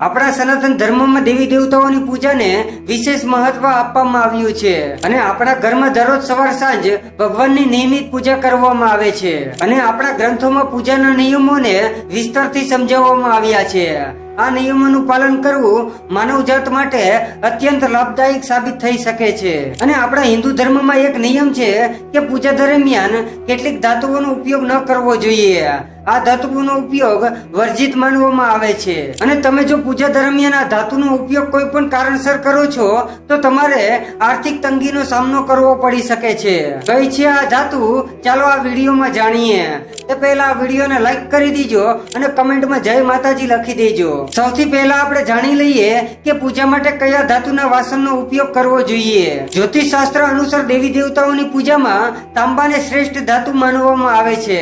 આપણા સનાતન ધર્મમાં દેવી દેવતાઓની પૂજાને વિશેષ મહત્વ આપવામાં આવ્યું છે. અને આપણા ઘરમાં દરરોજ સવાર સાંજ ભગવાનની નિયમિત પૂજા કરવામાં આવે છે. અને આપણા ગ્રંથોમાં પૂજાના નિયમોને વિસ્તારથી સમજાવવામાં આવ્યા છે. આ નિયમોનું પાલન કરવું માનવ જાત માટે અત્યંત લાભદાયક સાબિત થઈ શકે છે. અને આપણા હિન્દુ ધર્મમાં એક નિયમ છે કે પૂજા દરમિયાન કેટલીક ધાતુઓનો ઉપયોગ ન કરવો જોઈએ. આ ધાતુઓનો ઉપયોગ વર્જિત માનવામાં આવે છે. અને તમે જો પૂજા દરમિયાન આ ધાતુનો ઉપયોગ કોઈ પણ કારણસર કરો છો, તો તમારે આર્થિક તંગીનો સામનો કરવો પડી શકે છે. કઈ છે આ ધાતુ. ચાલો આ વિડીયોમાં જાણીએ. તે પહેલા આ વિડીયોને લાઈક કરી દેજો અને કમેન્ટમાં જય માતાજી લખી દેજો. સૌથી પહેલા આપણે જાણી લઈએ કે પૂજા માટે કયા ધાતુના વાસણનો ઉપયોગ કરવો જોઈએ. જ્યોતિષ શાસ્ત્ર અનુસાર દેવી દેવતાઓની પૂજામાં તાંબાને શ્રેષ્ઠ ધાતુ માનવામાં આવે છે.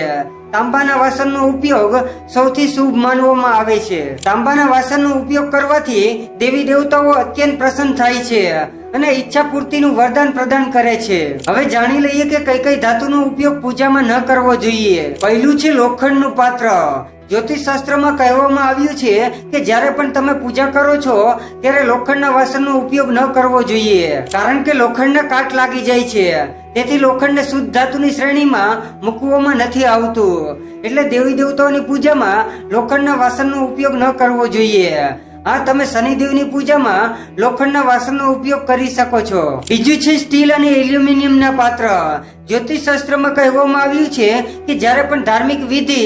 તાંબાના વાસણનો ઉપયોગ સૌથી શુભ માનવામાં આવે છે. તાંબાના વાસણનો ઉપયોગ કરવાથી દેવી દેવતાઓ અત્યંત પ્રસન્ન થાય છે અને ઈચ્છા પૂર્તિનું વરદાન પ્રદાન કરે છે. હવે જાણી લઈએ કે કઈ કઈ ધાતુનો ઉપયોગ પૂજામાં ન કરવો જોઈએ. પહેલું છે લોખંડનું પાત્ર. જ્યોતિષ શાસ્ત્રમાં કહેવામાં આવ્યું છે કે જ્યારે પણ તમે પૂજા કરો છો, ત્યારે લોખંડના વાસણનો ઉપયોગ ન કરવો જોઈએ. કારણ કે લોખંડના કાટ લાગી જાય છે. તેથી લોખંડને શુદ્ધ ધાતુની શ્રેણીમાં મૂકવામાં નથી આવતું. એટલે દેવી દેવતાઓની પૂજામાં લોખંડના વાસણનો ઉપયોગ ન કરવો જોઈએ. હા, તમે શનિદેવની પૂજામાં લોખંડના વાસણનો ઉપયોગ કરી શકો છો. બીજું છે સ્ટીલ અને એલ્યુમિનિયમના પાત્ર. જ્યોતિષ શાસ્ત્રમાં કહેવામાં આવ્યું છે કે જ્યારે પણ ધાર્મિક વિધિ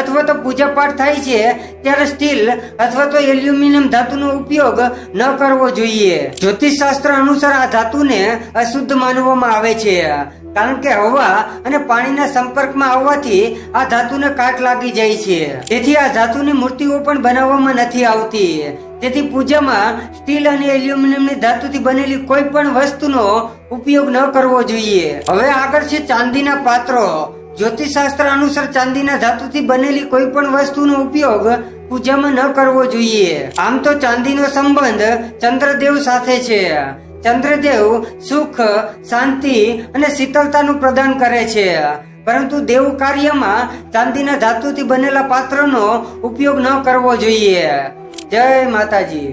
અથવા તો પૂજા પાઠ થાય છે, ત્યારે સ્ટીલ અથવા તો એલ્યુમિનિયમ ધાતુનો ઉપયોગ ન કરવો જોઈએ. જ્યોતિષ શાસ્ત્ર અનુસાર આ ધાતુને અશુદ્ધ માનવામાં આવે છે. કારણ કે હવા અને પાણીના સંપર્કમાં આવવાથી આ ધાતુને કાટ લાગી જાય છે. તેથી આ ધાતુની મૂર્તિઓ પણ બનાવવામાં નથી આવતી. તેથી પૂજામાં સ્ટીલ અને એલ્યુમિનિયમની ધાતુથી બનેલી કોઈ પણ વસ્તુનો ઉપયોગ ન કરવો જોઈએ. હવે આગળ છે ચાંદીના પાત્રો. જ્યોતિષશાસ્ત્ર અનુસાર ચાંદીના ધાતુથી બનેલી કોઈ પણ વસ્તુનો ઉપયોગ પૂજામાં ન કરવો જોઈએ. આમ તો ચાંદીનો સંબંધ ચંદ્રદેવ સાથે છે. ચંદ્રદેવ સુખ, શાંતિ અને શીતળતાનું પ્રદાન કરે છે. પરંતુ દેવ કાર્યમાં ચાંદીના ધાતુથી બનેલા પાત્રનો ઉપયોગ ન કરવો જોઈએ. જય માતાજી.